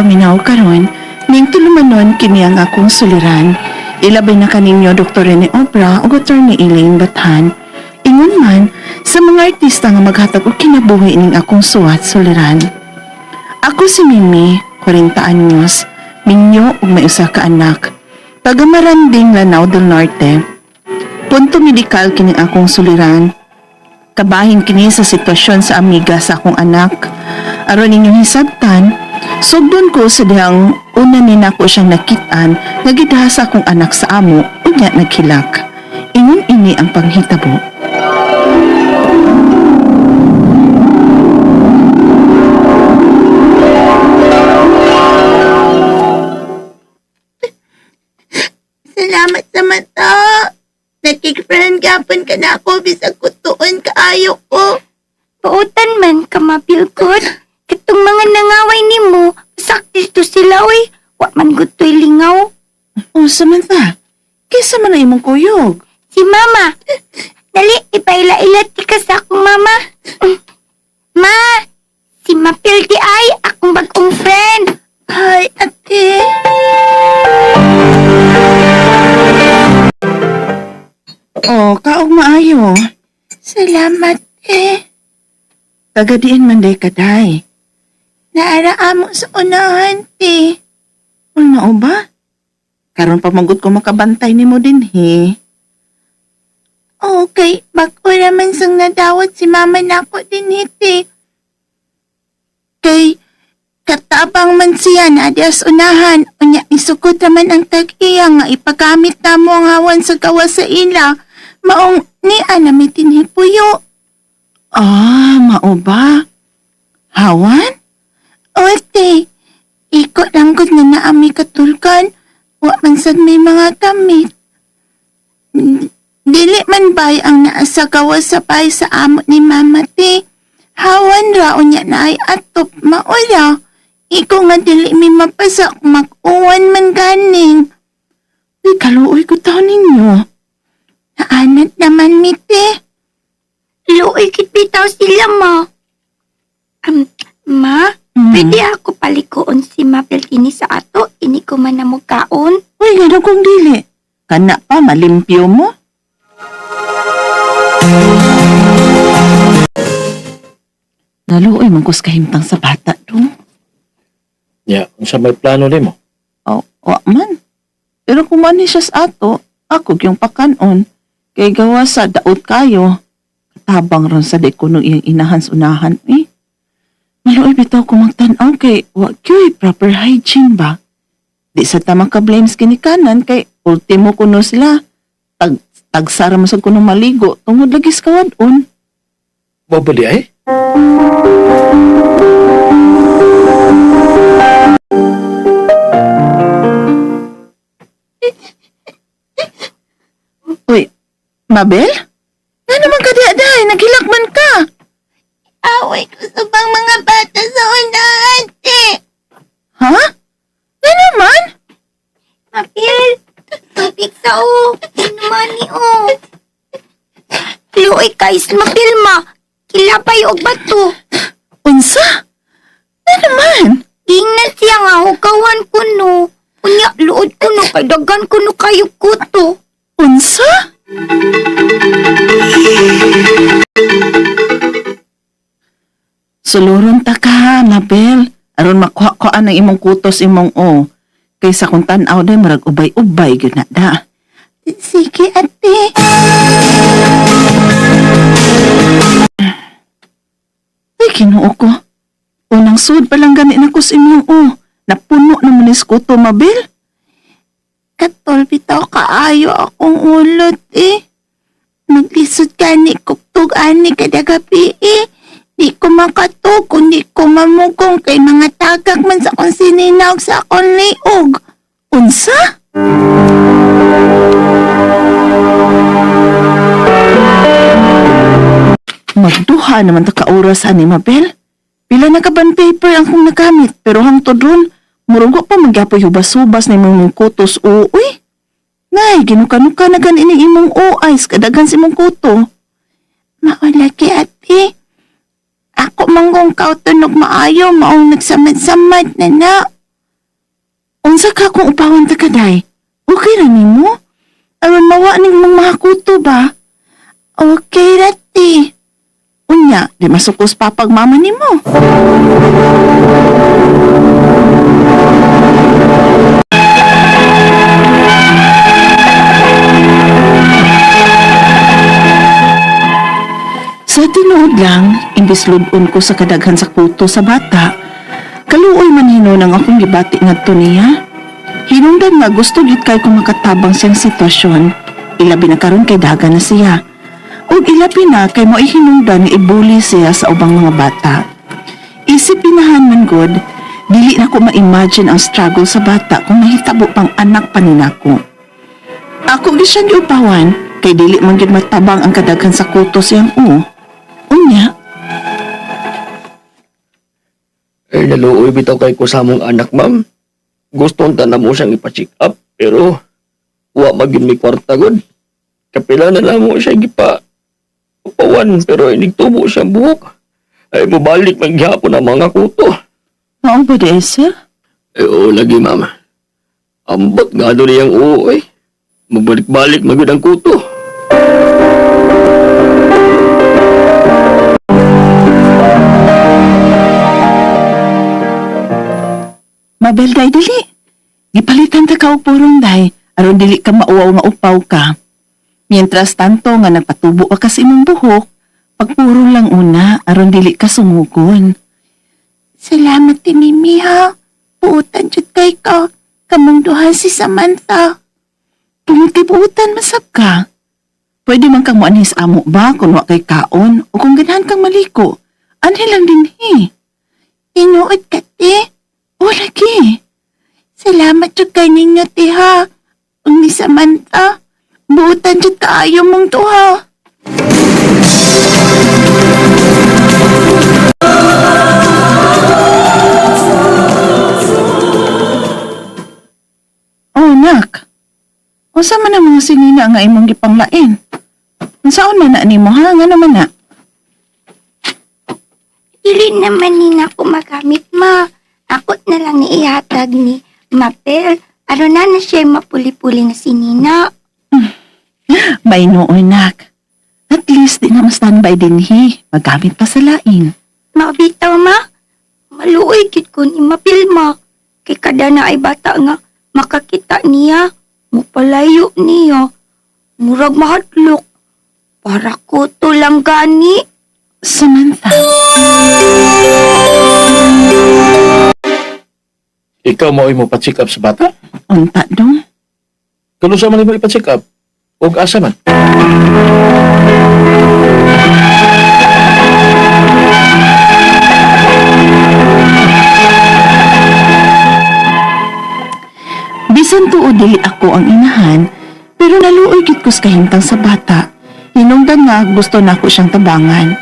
Nagpaminaw karon, ning tulumanon kini ang akong suliran. Ilabay na kaninyo Dr. Rene Obra o Dr. ni Elaine Bathan. Ingon man sa mga artista nga maghatag og kinabuhi ning akong suwat suliran. Ako si Mimi, 40 anyos, minyo ug may usa ka anak. Taga Maranding, Lanao del Norte. Punto medikal kini akong suliran. Kabahin kini sa sitwasyon sa amiga sa akong anak. Aron ninyong hisabtan, sugdon ko sa dihang una ni nako siyang nakitaan nga akong anak sa amo unya naghilak. Ingon ini ang panghitabo. Salamat sa mata. Nakikifriend gapon ka na ako bisag kutuon kaayo ko. Pautan man ka mapilkod. Katong mga nangaway nimo, saktis to sila oy. Wa man gutoy lingaw. Oh, Samantha, kaysa man na imong kuyog. Si mama. Dali, ipaila-ila ti ka sa akong mama. Ma, si Mapil di ay akong bagong friend. Hi, ate. Oh, kaog maayo. Salamat, eh. Tagadiin man day. Naara amo sa unahan, te. Ano ba? Karon pa manggut ko makabantay nimo din he. Okay, bako naman sang nadawat si mama nako din hiti. Kay katabang man siya na dias unahan, unya isukod naman ang tag-iya nga ipagamit na mo ang hawan sa gawa sa ila. Maong ni anamitin hipuyo. Ah, mao ba? Hawan? Ote, ikot lang gud nga naami katulkan. Wa man sad may mga gamit. D- Dili man bay naa sa gawa sa bay sa amo ni mama ti. Hawan ra unya na ay atop maula. Iko nga dili mi mapasa kung mag-uwan man ganing. Di kaluoy ko taon ninyo. Naanat naman mi ti. Luoy kit bitaw sila ma. Um, ma, Hmm. pwede ako palikoon si Mapil kini sa ato. Ini ko man na kaon. Uy, nga kong dili. Kana pa, malimpyo mo. Naluoy man kus kahimtang sa bata do. Ya, unsa may plano nimo? Oh, wa man. Pero kung man siya sa ato, ako yung pakanon. Kay gawa sa daot kayo. Katabang ron sa dekono iyang inahan sa unahan eh. Maluoy bitaw ko magtanaw kay wa kyo'y proper hygiene ba? Di sa tamang ka-blames kini kanan kay ultimo kuno sila. Tag tagsara masag kuno maligo tungod lagi sa kawadon. Babali ay? Uy, Mabel? Nga naman ka diya naghilakman ka. Away ko sa bang mga bata sa unahan ti. Ha? Nga naman? Mapil, tubig sa o. Ano man ni o. Luoy kay Mapil ma. Kilapay og bato. Unsa? Nga naman? Gingnan siya nga hugawan ko no. Unya, luod ko no. Kay dagan ko no kayo kuto. Unsa? Suluron ta ka, Mabel. Aron makuha-kuha ng imong kutos imong o. Kaysa kung tanaw day marag ubay-ubay gyud na da. Sige, ate. Kinuo ko. Unang sud pa lang gani na ko sa imong o. Napuno na mo ni skuto, Mabel. Katol bitaw kaayo akong ulot eh. Naglisod ka ni kuktog ani kada gabi eh. Di ko makatog kundi ko mamugong kay mga tagak man sa kong sininawag sa akong liog. Unsa? Magduha naman ta ka ani Mabel. Pila na ka paper ang kong nagamit pero hangtod ron murugo pa magyapoy hubas-hubas na imong kutos uy. Ngay, ginuka-nuka na gan ini imong uays kadagan si imong kuto. Maulagi ate. Ako manggong aw tunog maayo maong nagsamad-samad na na. Unsa ka kung upawan ta kaday? Okay ra nimo? Aron mawa ning mga kuto ba? Okay, Rati. Unya, di masukos papag mama nimo. Sa tinuod lang, imbis ludon ko sa kadaghan sa kuto sa bata, kaluoy man hino ng akong gibati ngadto niya. Hinungdan nga gusto gid kay ko makatabang siyang sitwasyon, ilabi na karon kay daga na siya. Ug ilabi na kay mo hinungdan nga ibuli siya sa ubang mga bata. Isip pinahan man god, dili na ko ma-imagine ang struggle sa bata kung mahitabo pang anak pa ni nako. Ako gi siyang giupawan kay dili man gid matabang ang kadaghan sa kuto siyang u. Unya, Eh, naluoy bitaw kay ko sa mong anak, ma'am. Gusto na mo siyang ipa-check up, pero wa magin may kwarta gud. Kapila na lang mo siya gipa upawan, pero inigtubo siya buhok. Ay, mabalik magyapon ang mga kuto. mao ba di sir? Eh, oo, lagi, ma'am. Ambot nga doon niyang oo, eh. Magbalik-balik magud ang kuto. Mabel day dili. Gipalitan ta ka og purong day, aron dili ka mauwaw nga upaw ka. Mientras tanto nga nagpatubo ka sa imong buhok, pagpuro lang una aron dili ka sumugon. Salamat ti Mimi ha. Puutan jud kay ka. Kamong duha si Samantha. Kay buutan masab ka. Pwede man kang muanis amo ba kung wa kay kaon o kung ganahan kang maliko. Anhi lang din hi. Tinuod ka ti. O lagi. Salamat jud kay ninyo ti ha. Ug ni Samantha. Buutan jud kaayo mong duha. Oh, nak. Unsa man ang mga sinina nga imong gipanglain? Unsaon man na nimo ha nga naman na? Dili naman ni na magamit, ma. Ako na lang ni ihatag ni Mapel. Aron na na siya mapuli-puli na si Nina. May nooy nak. At least di na standby din hi. Magamit pa sa lain. Mabitaw, ma. Maluoy gid ko ni Mapel, ma. Kay kada na ay bata nga makakita niya. Mupalayo niya. Murag mahadlok. Para ko to lang gani. Samantha. Ikaw mo mo pa-check up sa bata? Unta dong. Kano sa man mo ipa-check up? O asa man? Bisan tuod dili ako ang inahan, pero naluoy gid ko sa kahimtang sa bata. Hinungdan nga gusto na ako siyang tabangan.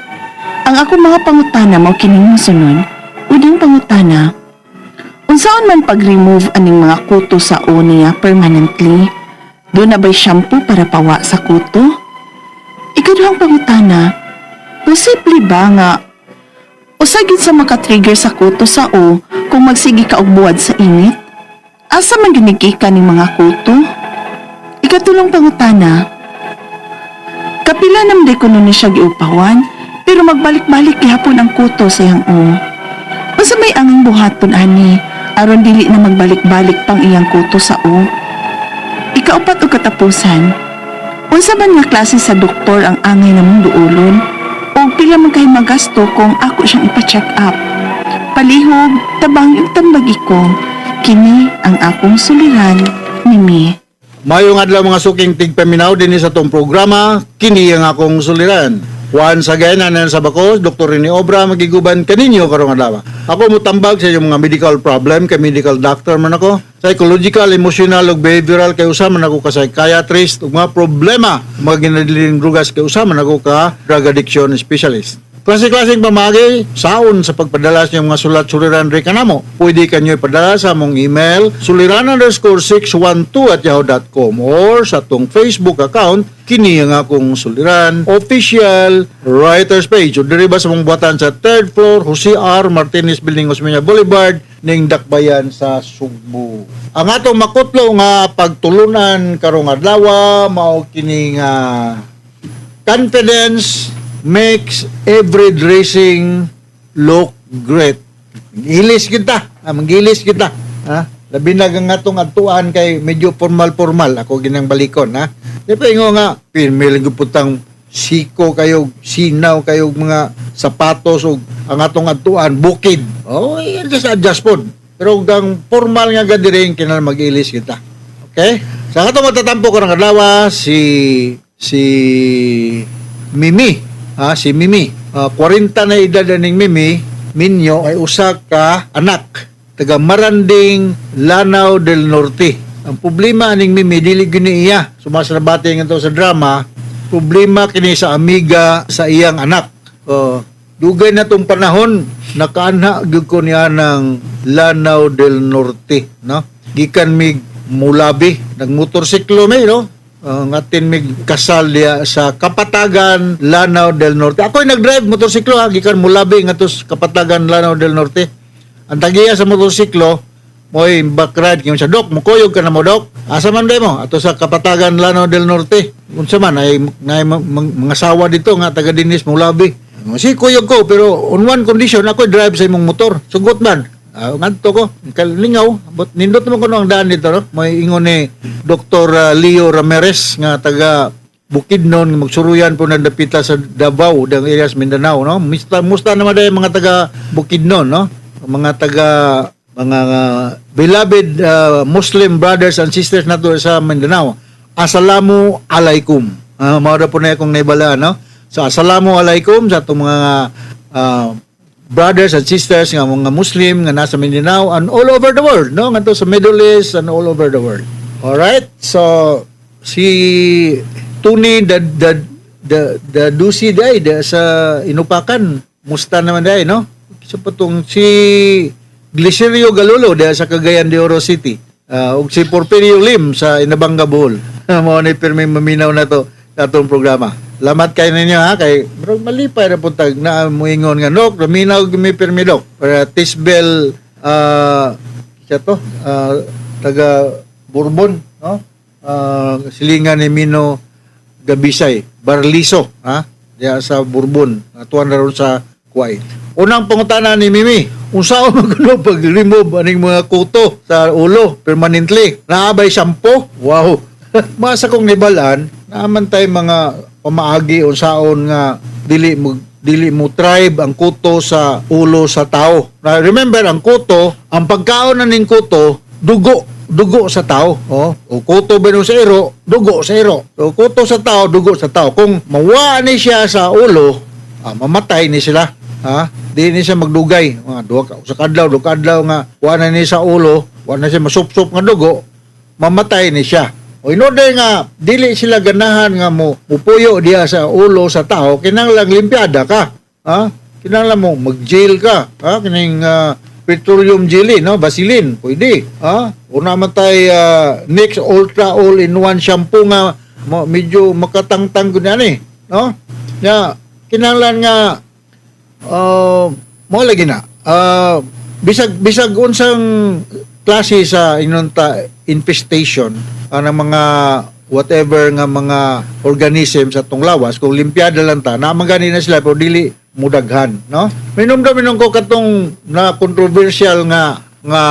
Ang ako mga pangutana mao kining mosunod. Uding pangutana. Unsaon man pag-remove aning mga kuto sa o niya permanently? Doon na ba'y shampoo para pawa sa kuto? Ikaduhang pangutana. Posible ba nga usagid sa makatrigger sa kuto sa o kung magsigi ka og buwad sa init? Asa man ginigika ning mga kuto? Ikatulong pangutana. Kapila namday ko nun ni siya giupawan, pero magbalik-balik gihapon ang kuto sa iyang o. Basta may anging buhaton ani, aron dili na magbalik-balik pang iyang kuto sa o. Ikaupat o katapusan. Unsa man nga klase sa doktor ang angay namong duolon? O pila man kay magasto kung ako siyang ipa-check up? Palihog, tabang yung tambagi ko. Kini ang akong suliran, Mimi. Mayong adlaw mga suking tigpaminaw din sa tong programa, kini ang akong suliran. Once again, anan sa bako, Dr. Rene Obra, magiguban kaninyo karong adlaw. Ako mutambag sa inyong mga medical problem, kay medical doctor man ako. Psychological, emotional, ug behavioral, kay usa man ka psychiatrist, ug mga problema, mga ginadiling drugas, kay usa man ka drug addiction specialist. klase-klaseng pamagi, saon sa pagpadala sa mga sulat-suliran rin kanamo. Pwede kanyo ipadala sa mong email, suliran underscore 612 at yahoo.com or sa tong Facebook account, kini ang akong suliran, official writer's page. O diri sa mong buhatan sa third floor, Jose R. Martinez Building, Osmeña Boulevard, ning Dakbayan sa Sugbo. Ang atong makutlo nga pagtulunan karong adlaw mao kini nga confidence makes every dressing look great. Ilis kita, ah, magilis kita. Ha? Labi na ang atong atuan kay medyo formal-formal ako ginang balikon ha. Di pa nga pinmil putang siko kayo, sinaw kayo mga sapatos o ang atong atuan bukid. Oh, just adjust pod. Pero gang formal nga gadiring kinal mag-ilis kita. Okay? Sa atong matatampo ko ng adlaw si si Mimi. Ah, si Mimi. Ah, 40 na edad ning Mimi, Minyo ay usa ka anak taga Maranding, Lanao del Norte. Ang problema ning Mimi dili gini iya sumasabati nga to sa drama. Problema kini sa amiga sa iyang anak. Oh, dugay na tong panahon nakaanha gyud ko niya ng Lanao del Norte, no? Gikan mig Mulabi, nagmotorsiklo may, no? ang atin mig kasal diya sa Kapatagan, Lanao del Norte. Ako'y nag-drive motorsiklo ha, gikan Mulabi nga to sa Kapatagan, Lanao del Norte. Ang tagiya sa motorsiklo, mo'y back ride kaya sa dok, mukuyog ka na mo dok. Asa man mo? Ato sa Kapatagan, Lanao del Norte. Unsa man ay, ay mga sawa dito nga taga Dinis Mulabi. Si kuyog ko pero on one condition ako drive sa imong motor. Sugot man. Ah, ngadto ko kalingaw but nindot naman ko no ang daan dito no may ingon ni Dr. ah, Leo Ramirez nga taga Bukidnon magsuruyan po na dapita sa Davao dang areas Mindanao no musta musta naman day mga taga Bukidnon no mga taga mga ah, beloved ah, Muslim brothers and sisters nato sa Mindanao Assalamu alaikum. Uh, mao po na akong naibala no? So assalamu alaikum sa itong mga ah, brothers and sisters nga mga Muslim nga nasa Mindanao and all over the world no? Ngadto sa Middle East and all over the world. All right so si Tuni the the the the Dusi day the, sa Inupakan musta naman day no? Sa patong si Glicerio Galulo day sa Cagayan de Oro City. Ah, ug si Porfirio Lim sa Inabanga Bohol mo ni pirmi maminaw na to atong programa. Lamat kayo ninyo ha? Kay bro malipay ra puntag na moingon nga nok raminaw gimi pirmi dok para Tisbel ah siya to ah, taga Bourbon no? Ah, silingan ni Mino Gabisay Barliso ha? Diya sa Bourbon atuan na sa Kuwait. Unang pangutana ni Mimi unsaon magano pag remove aning mga kuto sa ulo permanently. Naabay shampoo? Wow masa kong nibalaan naaman tay mga pamaagi unsaon nga dili mo dili mo tribe ang kuto sa ulo sa tao. Na remember ang kuto, ang pagkaon na kuto, dugo dugo sa tao. Oh, o kuto ba sa iro, dugo sa iro. So, kuto sa tao, dugo sa tao. Kung mawa ni siya sa ulo, ah, mamatay ni sila. Ha? Di ni siya magdugay. Mga duha ka sa kadlaw, duha kadlaw nga wa na ni sa ulo, wa na siya masup-sup nga dugo, mamatay ni siya. O inode nga dili sila ganahan nga mo mupuyo diya sa ulo sa tao kinahanglan limpyada ka. Ha? Kinahanglan mo mag-jail ka. Ha? Kining ah, petroleum jelly, no? Vaseline, pwede. Ha? Una man tay ah, Nix Ultra All-in-One shampoo nga medyo makatangtang gud ani, no? Ya, kinahanglan nga uh, mo lagi na. Uh, bisag bisag unsang klase sa inunta infestation ang mga whatever nga mga organism sa tong lawas kung limpyada lang ta na magani na sila pero dili mudaghan no? Minumdum minom ko katong na controversial nga nga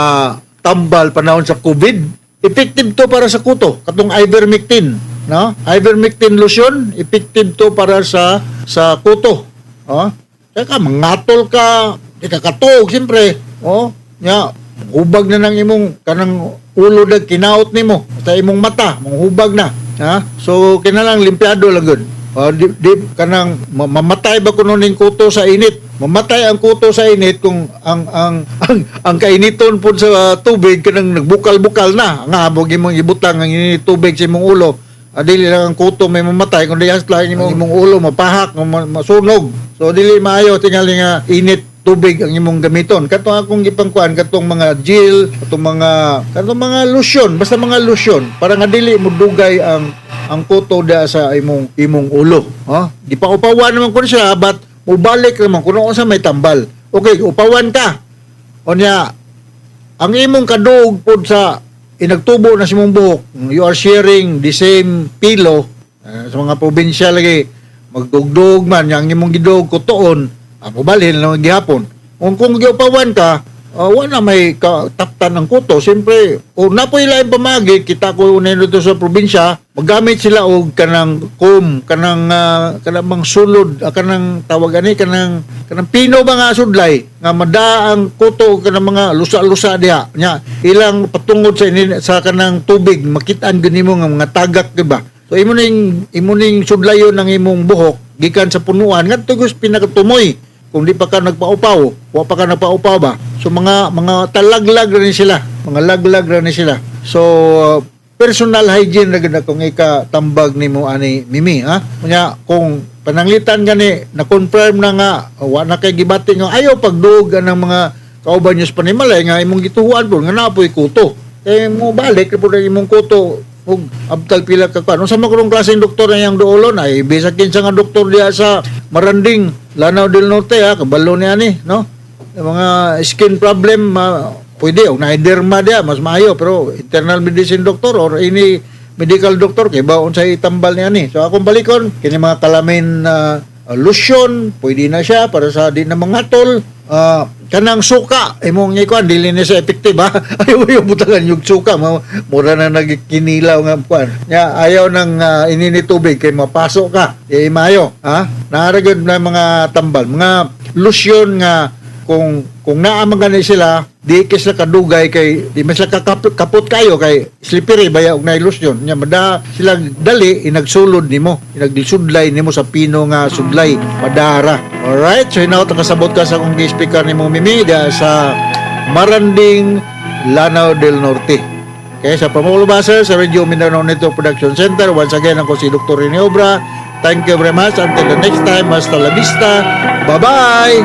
tambal panahon sa covid. Effective to para sa kuto katong ivermectin no? Ivermectin lotion effective to para sa sa kuto oh Saka mangatol ka, di ka katog, siyempre. Oh, nya, hubag na ng imong kanang ulo na kinaot nimo sa imong mata, hubag na. Ha? So kinalang limpyado lang gud. Oh, di, di kanang ma- mamatay ba kuno ning kuto sa init? Mamatay ang kuto sa init kung ang ang ang, ang kainiton pud sa tubig kanang nagbukal-bukal na. Nga mo imong ibutang ang init tubig sa imong ulo Ah, dili lang ang kuto may mamatay kundi asla imong imong ulo mapahak ma- masunog. So dili maayo tingali nga init tubig ang imong gamiton. Kato akong gipangkuan katong mga gel, katong mga katong mga lotion, basta mga lotion para nga dili mo dugay ang ang kuto da sa imong imong ulo. Ha? Di pa upawan naman ko siya but mubalik naman kuno sa may tambal. Okay, upawan ka. Onya, ang imong kadug pod sa inagtubo na si mong buhok, you are sharing the same pillow uh, sa mga probinsya lagi magdugdog man yang imong gidug kutoon uh, mubalhin lang gihapon. Kung kung giupawan ka uh, wala may kataptan ng kuto. Siyempre o napoy lain pamagi kita ko unin dito sa probinsya magamit sila og kanang kum kanang uh, kanang mga sulod uh, kanang tawag ani kanang kanang pino ba nga sudlay nga mada ang kuto kanang mga lusa-lusa diha. Nya ilang patungod sa ini, sa kanang tubig makitaan gani mo nga mga tagak di ba? So imo ning imo ning sudlayon ng imong buhok gikan sa punuan. Ngadto gus pinakatumoy kung di pa ka nagpaupaw, wa pa ka nagpaupaw ba? So mga mga talaglag rin sila, mga laglag rin sila. So uh, personal hygiene ra gid kung ika tambag nimo ani Mimi, ha? Kunya kung pananglitan gani na confirm na nga wa na kay gibati nga ayaw pagduog ng mga kauban niyo sa panimalay nga imong gituhuan po nga napoy kuto. Eh mo balik na imong kuto ug abtag pila ka kuan. Unsa man kurong klaseng doktor na yang doolon ay bisag kinsa nga doktor diha sa Maranding, Lanao del Norte ha, kabalo niya ni, no? Mga skin problem ma pwede og na derma dia mas maayo pero internal medicine doctor or any medical doctor kay baon sa itambal niya ni. So akong balikon kini mga kalamin uh, lotion, pwede na siya para sa di na mga tol. Ah, kanang suka imong ngikuan dili ni sa effective ha ayaw yung butangan yung suka. Mura na nagkinilaw nga kuan. Nya ayaw nang uh, inini tubig kay mapasok ka eh mayo ha? Naragod na mga tambal mga lotion nga kung kung naa gani sila di kay sila kadugay kay di sila kakapot kapot kayo kay slippery baya og na ilusyon nya mada sila dali inagsulod nimo inaglisudlay nimo sa pino nga sudlay padara alright so hinaw kasabot ka sa kung speaker nimo Mimi da sa Maranding Lanao del Norte Okay, sa Pamulubasa sa Radio Mindanao Network Production Center. Once again, ako si Dr. Rene Obra. Thank you very much. Until the next time, hasta la vista. Bye-bye!